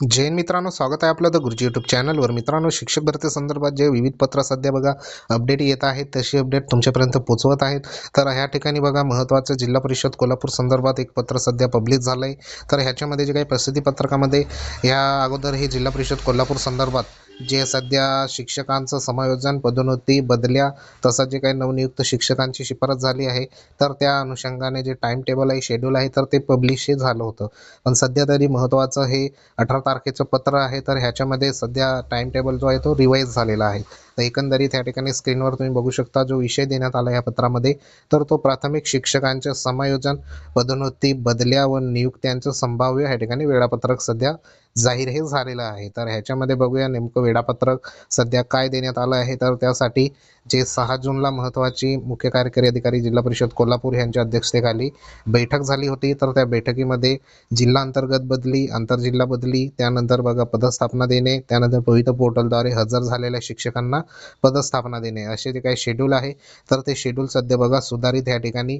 जैन मित्रांनो स्वागत आहे आपलं द गुरुजी यूट्यूब चॅनलवर मित्रांनो शिक्षक भरतीसंदर्भात जे विविध पत्र सध्या बघा अपडेट येत आहेत तशी अपडेट तुमच्यापर्यंत पोहोचवत आहेत. तर ह्या ठिकाणी बघा महत्त्वाचं जिल्हा परिषद कोल्हापूर संदर्भात एक पत्र सध्या पब्लिश झालं आहे तर ह्याच्यामध्ये जे काही प्रसिद्धी पत्रकामध्ये ह्या अगोदर हे जिल्हा परिषद कोल्हापूर संदर्भात जे सध्या शिक्षकांचं समायोजन पदोन्नती बदल्या तसं जे काही नवनियुक्त शिक्षकांची शिफारस झाली आहे तर त्या अनुषंगाने जे टाइम टेबल आहे शेड्यूल आहे तर ते पब्लिशही झालं होतं. पण सध्या तरी महत्त्वाचं हे अठरा तारखेचं पत्र आहे तर ह्याच्यामध्ये सध्या टाइम टेबल जो आहे तो रिवाईज झालेला आहे. तर एकंदरीत ह्या ठिकाणी स्क्रीनवर तुम्ही बघू शकता जो विषय देण्यात आला या पत्रामध्ये तर तो प्राथमिक शिक्षकांचे समायोजन पदोन्नती बदल्या व नियुक्त्यांचं संभाव्य ह्या ठिकाणी वेळापत्रक सध्या जाहीर हे झालेलं आहे. तर ह्याच्यामध्ये बघूया नेमकं वेळापत्रक सध्या काय देण्यात आलं आहे तर त्यासाठी जे सहा जूनला महत्त्वाची मुख्य कार्यकारी अधिकारी जिल्हा परिषद कोल्हापूर यांच्या अध्यक्षतेखाली बैठक झाली होती. तर त्या बैठकीमध्ये जिल्हा अंतर्गत बदली आंतरजिल्हा बदली त्यानंतर बघा पदस्थापना देणे त्यानंतर पवित्र पोर्टलद्वारे हजर झालेल्या शिक्षकांना पदस्थापना देणे असे जे काही शेड्यूल आहे. तर ते शेड्यूल सध्या बघा सुधारित या ठिकाणी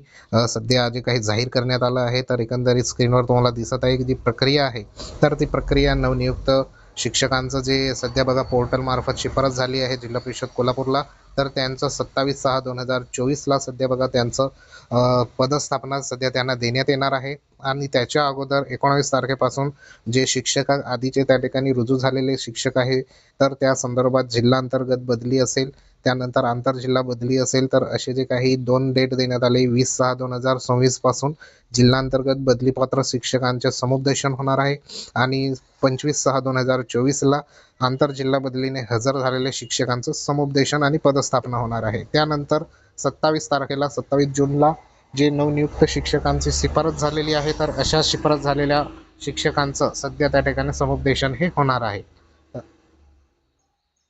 सध्या जे काही जाहीर करण्यात आलं आहे तर एकंदरीत स्क्रीनवर तुम्हाला दिसत आहे की जी प्रक्रिया आहे तर ती प्रक्रिया नवनियुक्त शिक्षकांचं जे सध्या बघा पोर्टलमार्फत शिफारस झाली आहे जिल्हा परिषद कोल्हापूरला तर त्यांचं सत्तावीस सहा दोन हजार चोवीसला सध्या बघा त्यांचं पदस्थापना सध्या त्यांना देण्यात येणार आहे. आणि त्याच्या अगोदर एकोणावीस तारखेपासून जे शिक्षक आधीचे त्या ठिकाणी रुजू झालेले शिक्षक आहे तर त्या संदर्भात जिल्हा अंतर्गत बदली असेल त्यानंतर आंतरजिल्हा बदली असेल तर असे जे काही दोन डेट देण्यात आले वीस सहा दोन हजार सव्वीसपासून जिल्हांतर्गत बदलीपात्र शिक्षकांचे समुपदेशन होणार आहे. आणि पंचवीस सहा दोन हजार चोवीसला आंतरजिल्हा बदलीने हजर झालेल्या शिक्षकांचं समुपदेशन आणि पदस्थापना होणार आहे. त्यानंतर सत्तावीस तारखेला सत्तावीस जूनला जे नवनियुक्त शिक्षकांची शिफारस झालेली आहे तर अशा शिफारस झालेल्या शिक्षकांचं सध्या त्या ठिकाणी समुपदेशन हे होणार आहे.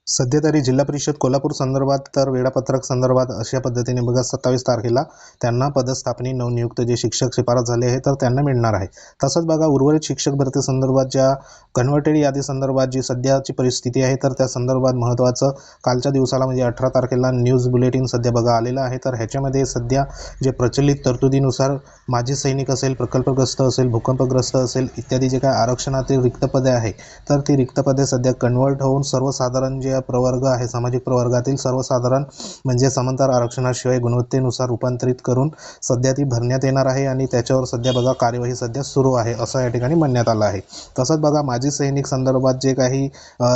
सध्या तरी जिल्हा परिषद कोल्हापूर संदर्भात तर वेळापत्रक संदर्भात अशा पद्धतीने बघा सत्तावीस तारखेला त्यांना पदस्थापने नवनियुक्त जे शिक्षक शिफारस झाले आहे तर त्यांना मिळणार आहे. तसंच बघा उर्वरित शिक्षक भरती संदर्भात ज्या कन्व्हर्टेड यादी संदर्भात जी सध्याची परिस्थिती आहे तर त्या संदर्भात महत्त्वाचं कालच्या दिवसाला म्हणजे अठरा तारखेला न्यूज बुलेटिन सध्या बघा आलेलं आहे. तर ह्याच्यामध्ये सध्या जे प्रचलित तरतुदीनुसार माजी सैनिक असेल प्रकल्पग्रस्त असेल भूकंपग्रस्त असेल इत्यादी जे काय आरक्षणातील रिक्त पदे आहे तर ती रिक्त पदे सध्या कन्वर्ट होऊन सर्वसाधारण जे प्रवर्ग आहे. सामाजिक प्रवर्गातील सर्वसाधारण म्हणजे समांतर आरक्षणाशिवाय गुणवत्तेनुसार रूपांतरित करून सध्या ती भरण्यात येणार आहे आणि त्याच्यावर सध्या बघा कार्यवाही सध्या सुरू आहे असं या ठिकाणी म्हणण्यात आलं आहे. तसंच बघा माजी सैनिक संदर्भात जे काही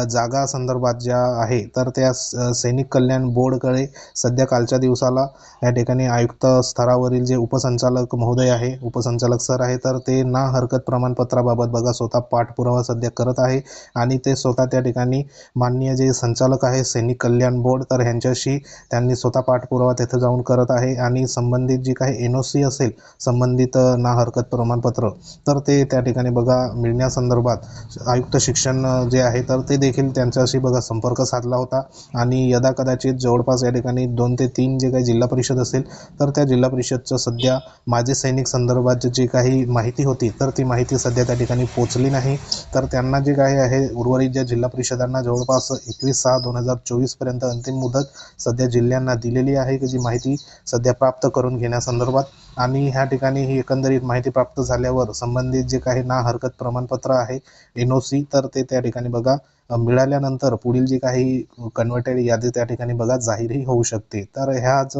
जागा संदर्भात ज्या आहे तर त्या स- सैनिक कल्याण बोर्डकडे सध्या कालच्या दिवसाला या ठिकाणी आयुक्त स्तरावरील जे उपसंचालक महोदय आहे उपसंचालक सर आहे तर ते ना हरकत प्रमाणपत्राबाबत बघा स्वतः पाठपुरावा सध्या करत आहे आणि ते स्वतः त्या ठिकाणी माननीय जे संचालक आहे सैनिक कल्याण बोर्ड. तर ह्यांच्याशी त्यांनी स्वतः पाठपुरावा तिथं जाऊन करत आहे आणि संबंधित जी काही एन ओ सी असेल संबंधित ना हरकत प्रमाणपत्र तर ते त्या ठिकाणी बघा मिळण्यासंदर्भात आयुक्त शिक्षण जे आहे तर ते देखील त्यांच्याशी बघा संपर्क साधला होता. आणि यदा कदाचित जवळपास या ठिकाणी दोन ते तीन जे काही जिल्हा परिषद असेल तर त्या जिल्हा परिषदचं सध्या माजी सैनिक संदर्भात जी काही माहिती होती तर ती माहिती सध्या त्या ठिकाणी पोचली नाही. तर त्यांना जे काही आहे उर्वरित ज्या जिल्हा परिषदांना जवळपास एकवीस सहा दोन हजार चोवीसपर्यंत अंतिम मुदत सध्या जिल्ह्यांना दिलेली आहे की जी माहिती सध्या प्राप्त करून घेण्यासंदर्भात. आणि ह्या ठिकाणी ही एकंदरीत माहिती प्राप्त झाल्यावर संबंधित जे काही ना हरकत प्रमाणपत्र आहे एन ओ सी तर ते त्या ठिकाणी बघा. मिळाल्यानंतर पुढील जी काही कन्व्हर्टेड यादी त्या ठिकाणी बघा जाहीरही होऊ शकते. तर ह्याच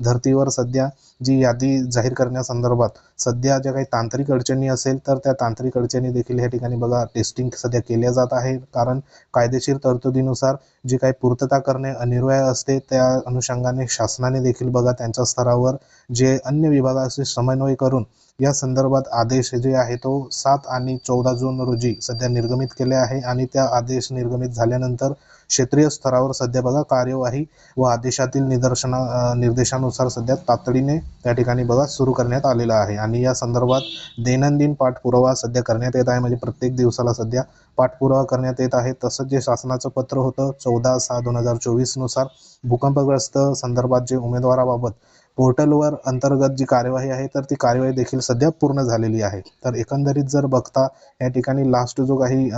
धर्तीवर सध्या जी यादी जाहीर करण्यासंदर्भात सध्या ज्या काही तांत्रिक अडचणी असेल तर त्या तांत्रिक अडचणी देखील या ठिकाणी बघा टेस्टिंग सध्या केल्या जात आहे. कारण कायदेशीर तरतुदीनुसार जी काही पूर्तता करणे अनिर्वाय असते त्या अनुषंगाने शासनाने देखील बघा त्यांच्या स्तरावर जे अन्य विभागाशी समन्वय करून या संदर्भात आदेश जे आहे तो सात आणि चौदा जून रोजी सध्या निर्गमित केले आहे आणि त्या आदेश निर्गमित झाल्यानंतर क्षेत्रीय स्तरावर सध्या बघा कार्यवाही व आदेशातील निदर्शना निर्देशानुसार सध्या तातडीने त्या ठिकाणी बघा सुरू करण्यात आलेला आहे. आणि या संदर्भात दैनंदिन पाठपुरावा सध्या करण्यात येत आहे. म्हणजे प्रत्येक दिवसाला सध्या पाठपुरावा करण्यात येत आहे. तसंच जे शासनाचं पत्र होतं चौदा सहा दोन हजार चोवीसनुसार भूकंपग्रस्त संदर्भात जे उमेदवाराबाबत पोर्टलवर अंतर्गत जी कार्यवाही आहे तर ती कार्यवाही देखील सध्या पूर्ण झालेली आहे. तर एकंदरीत जर बघता या ठिकाणी लास्ट जो काही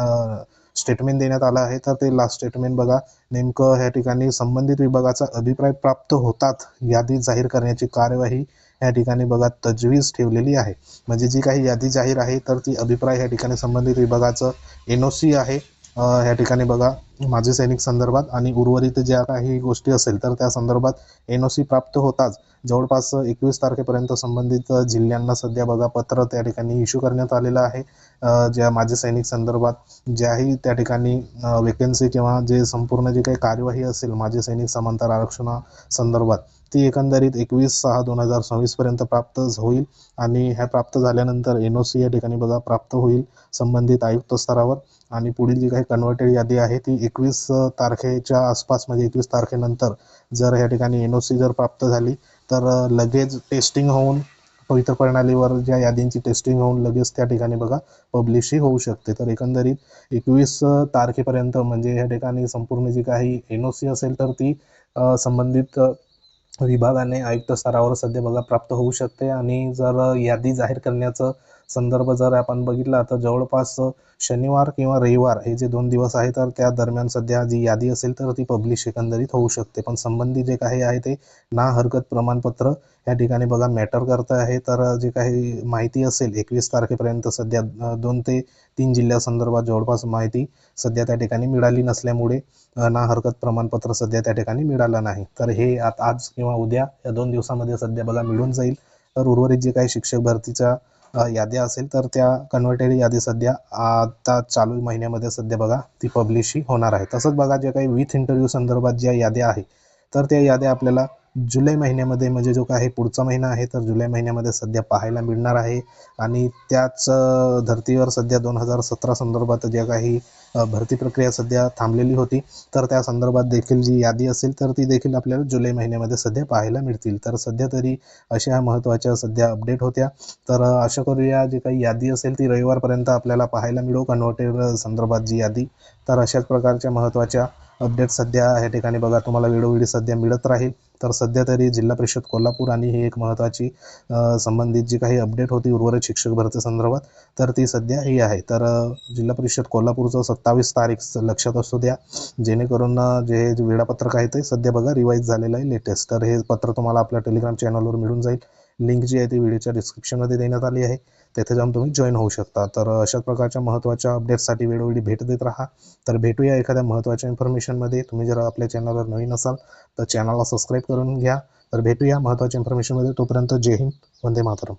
स्टेटमेंट देण्यात आलं आहे. तर ते लास्ट स्टेटमेंट बघा. नेमकं ह्या ठिकाणी संबंधित विभागाचा अभिप्राय प्राप्त होतात यादी जाहीर करण्याची कार्यवाही या ठिकाणी बघा तजवीज ठेवलेली आहे. म्हणजे जी काही यादी जाहीर आहे तर ती अभिप्राय या ठिकाणी संबंधित विभागाचं एन ओ सी आहे. ह्या या ठिकाणी बघा माजी सैनिक संदर्भात आणि उर्वरित ज्या काही गोष्टी असेल तर त्या संदर्भात एन ओ सी प्राप्त होताच. जवळपास एकवीस तारखेपर्यंत संबंधित जिल्ह्यांना सध्या बघा पत्र त्या ठिकाणी इश्यू करण्यात आलेलं आहे. ज्या माजी सैनिक संदर्भात ज्याही त्या ठिकाणी वेकेन्सी किंवा जे संपूर्ण जे काही कार्यवाही असेल माजी सैनिक समांतर आरक्षणा संदर्भात ती एकंदरीत एकवीस सहा दोन हजार सव्वीसपर्यंत प्राप्त होईल आणि ह्या प्राप्त झाल्यानंतर एन ओ सी या ठिकाणी बघा प्राप्त होईल संबंधित आयुक्त स्तरावर. आणि पुढील जी काही कन्व्हर्टेड यादी आहे ती एकवीस तारखेच्या आसपास म्हणजे एकवीस तारखेनंतर जर या ठिकाणी एन ओ सी जर प्राप्त झाली तर लगेच टेस्टिंग होऊन पवित्र प्रणालीवर ज्या यादींची टेस्टिंग होऊन लगेच त्या ठिकाणी बघा पब्लिशही होऊ शकते. तर एकंदरीत एकवीस तारखेपर्यंत म्हणजे या ठिकाणी संपूर्ण जी काही एन ओ सी असेल तर ती संबंधित विभागाने आयुक्त स्तरावर सध्या बघा प्राप्त होऊ शकते. आणि जर यादी जाहीर करण्याचं संदर्भ जर आपण बघितला तर जवळपास शनिवार किंवा रविवार हे जे दोन दिवस आहे तर त्या दरम्यान सध्या जी यादी असेल तर ती पब्लिश एकंदरीत होऊ शकते. पण संबंधित जे काही आहे ते ना हरकत प्रमाणपत्र या ठिकाणी बघा मॅटर करत आहे. तर जे काही माहिती असेल एकवीस तारखेपर्यंत सध्या दोन ते तीन जिल्ह्यासंदर्भात जवळपास माहिती सध्या त्या ठिकाणी मिळाली नसल्यामुळे ना हरकत प्रमाणपत्र सध्या त्या ठिकाणी मिळालं नाही. तर हे आज किंवा उद्या या दोन दिवसामध्ये सध्या बघा मिळून जाईल. तर उर्वरित जे काही शिक्षक भरतीच्या याद्या असेल तर त्या कन्व्हर्टेड यादी सध्या आता चालू महिन्यामध्ये सध्या बघा ती पब्लिशही होणार आहे. तसंच बघा जे काही विथ इंटरव्ह्यू संदर्भात ज्या याद्या आहे तर त्या याद्या आपल्याला जुलै महिन्यामध्ये म्हणजे जो काही पुढचा महिना आहे तर जुलै महिन्यामध्ये सध्या पाहायला मिळणार आहे. आणि त्याच धर्तीवर सध्या दोन हजार सतरा संदर्भात ज्या काही भरती प्रक्रिया सध्या थांबलेली होती तर त्या संदर्भात देखील जी यादी असेल तर ती देखील आपल्याला जुलै महिन्यामध्ये सध्या पाहायला मिळतील. तर सध्या तरी अशा महत्त्वाच्या सध्या अपडेट होत्या. तर अशा आशा करूया जी काही यादी असेल ती रविवारपर्यंत आपल्याला पाहायला मिळो. कन्व्हर्टेड संदर्भात जी यादी तर अशाच प्रकारच्या महत्त्वाच्या अपडेट सध्या या ठिकाणी बघा तुम्हाला वेळोवेळी सध्या मिळत राहील. तर सध्या तरी जिल्हा परिषद कोल्हापूर आणि ही एक महत्त्वाची संबंधित जी काही अपडेट होती उर्वरित शिक्षक भरती संदर्भात तर ती सध्या ही आहे. तर जिल्हा परिषद कोल्हापूरचं सत्तावीस तारीख लक्षात असू द्या. जेणेकरून जे वेळापत्रक आहे ते सध्या बघा रिवाईज झालेलं आहे लेटेस्ट तर हे पत्र तुम्हाला आपल्या टेलिग्राम चॅनलवर मिळून जाईल. लिंक जी आहे ती व्हिडिओच्या डिस्क्रिप्शनमध्ये देण्यात आली आहे. तेथे जाऊन तुम्ही जॉईन होऊ शकता. तर अशाच प्रकारच्या महत्त्वाच्या अपडेट्ससाठी वेळोवेळी भेट देत राहा. तर भेटूया एखाद्या महत्त्वाच्या इन्फॉर्मेशनमध्ये तुम्ही जर आपल्या चॅनलवर नवीन असाल तर चॅनलला सबस्क्राईब करून घ्या. तर भेटूया महत्त्वाच्या इन्फॉर्मेशनमध्ये तोपर्यंत जय हिंद. वंदे मातरम.